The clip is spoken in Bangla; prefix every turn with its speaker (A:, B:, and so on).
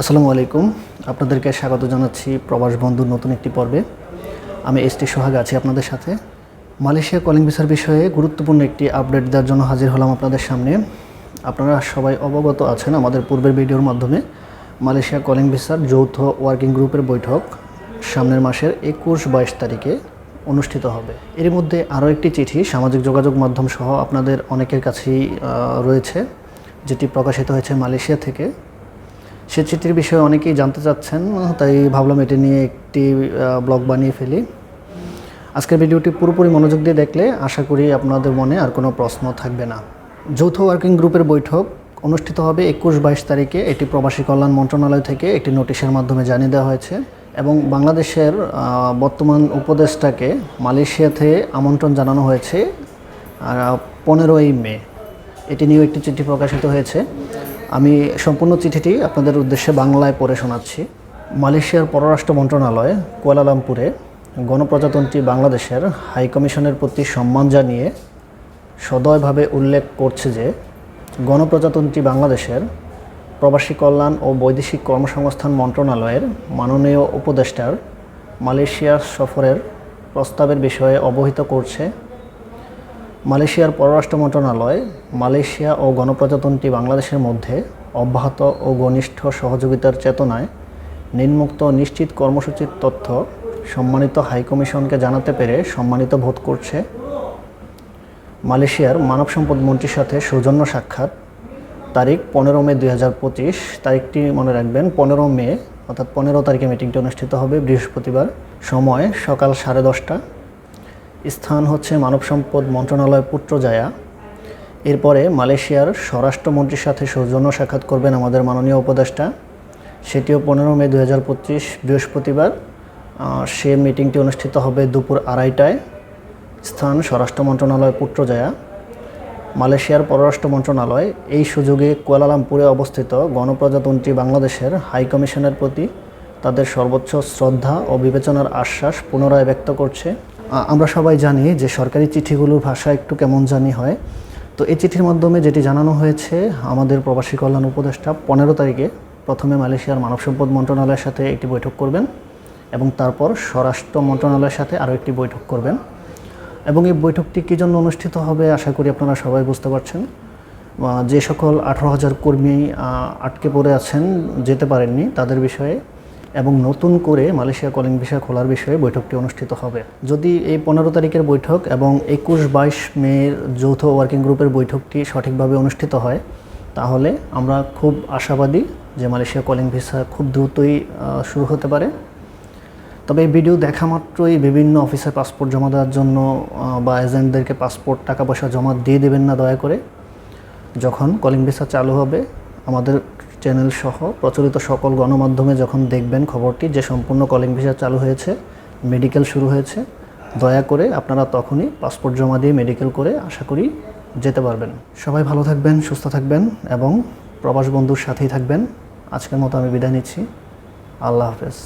A: আসসালামু আলাইকুম। আপনাদেরকে স্বাগত জানাচ্ছি প্রবাস বন্ধুর নতুন একটি পর্বে। আমি এস টি সোহাগ আছি আপনাদের সাথে। মালয়েশিয়া কলিং ভিসার বিষয়ে গুরুত্বপূর্ণ একটি আপডেট দেওয়ার জন্য হাজির হলাম আপনাদের সামনে। আপনারা সবাই অবগত আছেন আমাদের পূর্বের ভিডিওর মাধ্যমে। মালয়েশিয়া কলিং ভিসার যৌথ ওয়ার্কিং গ্রুপের বৈঠক সামনের মাসের একুশ বাইশ তারিখে অনুষ্ঠিত হবে। এর মধ্যে আরও একটি চিঠি সামাজিক যোগাযোগ মাধ্যম সহ আপনাদের অনেকের কাছেই রয়েছে, যেটি প্রকাশিত হয়েছে মালয়েশিয়া থেকে। সে চিঠির বিষয়ে অনেকেই জানতে চাচ্ছেন, তাই ভাবলাম এটি নিয়ে একটি ব্লগ বানিয়ে ফেলি। আজকের ভিডিওটি পুরোপুরি মনোযোগ দিয়ে দেখলে আশা করি আপনাদের মনে আর কোনো প্রশ্ন থাকবে না। যৌথ ওয়ার্কিং গ্রুপের বৈঠক অনুষ্ঠিত হবে একুশ বাইশ তারিখে। এটি প্রবাসী কল্যাণ মন্ত্রণালয় থেকে একটি নোটিশের মাধ্যমে জানিয়ে দেওয়া হয়েছে এবং বাংলাদেশের বর্তমান উপদেষ্টাকে মালয়েশিয়াতে আমন্ত্রণ জানানো হয়েছে পনেরোই মে। এটি নিয়েও একটি চিঠি প্রকাশিত হয়েছে। আমি সম্পূর্ণ চিঠিটি আপনাদের উদ্দেশ্যে বাংলায় পড়ে শোনাচ্ছি। মালয়েশিয়ার পররাষ্ট্র মন্ত্রণালয়, কুয়ালালামপুরে গণপ্রজাতন্ত্রী বাংলাদেশের হাইকমিশনের প্রতি সম্মান জানিয়ে সদয়ভাবে উল্লেখ করছে যে, গণপ্রজাতন্ত্রী বাংলাদেশের প্রবাসী কল্যাণ ও বৈদেশিক কর্মসংস্থান মন্ত্রণালয়ের মাননীয় উপদেষ্টার মালয়েশিয়া সফরের প্রস্তাবের বিষয়ে অবহিত করছে মালয়েশিয়ার পররাষ্ট্র মন্ত্রণালয়, মালয়েশিয়া ও গণপ্রজাতন্ত্রী বাংলাদেশের মধ্যে অব্যাহত ও ঘনিষ্ঠ সহযোগিতার চেতনায় নিম্মুক্ত নিশ্চিত কর্মসূচির তথ্য সম্মানিত হাইকমিশনকে জানাতে পেরে সম্মানিত বোধ করছে মালয়েশিয়ার মানব সম্পদ মন্ত্রীর সাথে সৌজন্য সাক্ষাৎ। তারিখ পনেরো মে দুই হাজার পঁচিশ। তারিখটি মনে রাখবেন, পনেরো মে, অর্থাৎ পনেরো তারিখে মিটিংটি অনুষ্ঠিত হবে বৃহস্পতিবার। সময় সকাল সাড়ে দশটা। স্থান হচ্ছে মানব সম্পদ মন্ত্রণালয় পুত্রজায়া এরপরে মালয়েশিয়ার স্বরাষ্ট্রমন্ত্রীর সাথে সৌজন্য সাক্ষাৎ করবেন আমাদের মাননীয় উপদেষ্টা। সেটিও পনেরো মে দু হাজার পঁচিশ বৃহস্পতিবার। সে মিটিংটি অনুষ্ঠিত হবে দুপুর আড়াইটায়। স্থান স্বরাষ্ট্র মন্ত্রণালয় পুত্রজায়া মালয়েশিয়ার পররাষ্ট্র মন্ত্রণালয় এই সুযোগে কুয়ালালামপুরে অবস্থিত গণপ্রজাতন্ত্রী বাংলাদেশের হাই কমিশনের প্রতি তাদের সর্বোচ্চ শ্রদ্ধা ও বিবেচনার আশ্বাস পুনরায় ব্যক্ত করছে। আমরা সবাই জানি যে সরকারি চিঠিগুলোর ভাষা একটু কেমন জানি হয়। তো এই চিঠির মাধ্যমে যেটি জানানো হয়েছে, আমাদের প্রবাসী কল্যাণ উপদেষ্টা পনেরো তারিখে প্রথমে মালয়েশিয়ার মানব সম্পদ মন্ত্রণালয়ের সাথে একটি বৈঠক করবেন এবং তারপর স্বরাষ্ট্র মন্ত্রণালয়ের সাথে আরও একটি বৈঠক করবেন। এবং এই বৈঠকটি কী জন্য অনুষ্ঠিত হবে আশা করি আপনারা সবাই বুঝতে পারছেন। যে সকল আঠারো হাজার কর্মী আটকে পড়ে আছেন, যেতে পারেননি, তাদের বিষয়ে এবং নতুন করে মালয়েশিয়া কলিং ভিসা খোলার বিষয়ে বৈঠকটি অনুষ্ঠিত হবে। যদি এই পনেরো তারিখের বৈঠক এবং একুশ বাইশ মের যৌথ ওয়ার্কিং গ্রুপের বৈঠকটি সঠিকভাবে অনুষ্ঠিত হয়, তাহলে আমরা খুব আশাবাদী যে মালয়েশিয়া কলিং ভিসা খুব দ্রুতই শুরু হতে পারে। তবে এই ভিডিও দেখা মাত্রই বিভিন্ন অফিসে পাসপোর্ট জমা দেওয়ার জন্য বা এজেন্টদেরকে পাসপোর্ট টাকা পয়সা জমা দিয়ে দেবেন না দয়া করে। যখন কলিং ভিসা চালু হবে, আমাদের চ্যানেল সহ প্রচলিত সকল গণমাধ্যমে যখন দেখবেন খবরটি, যে সম্পূর্ণ কলিং ভিসা চালু হয়েছে, মেডিকেল শুরু হয়েছে, দয়া করে আপনারা তখনই পাসপোর্ট জমা দিয়ে মেডিকেল করে আশা করি যেতে পারবেন। সবাই ভালো থাকবেন, সুস্থ থাকবেন এবং প্রবাস বন্ধুর সাথেই থাকবেন। আজকের মতো আমি বিদায় নিচ্ছি। আল্লাহ হাফেজ।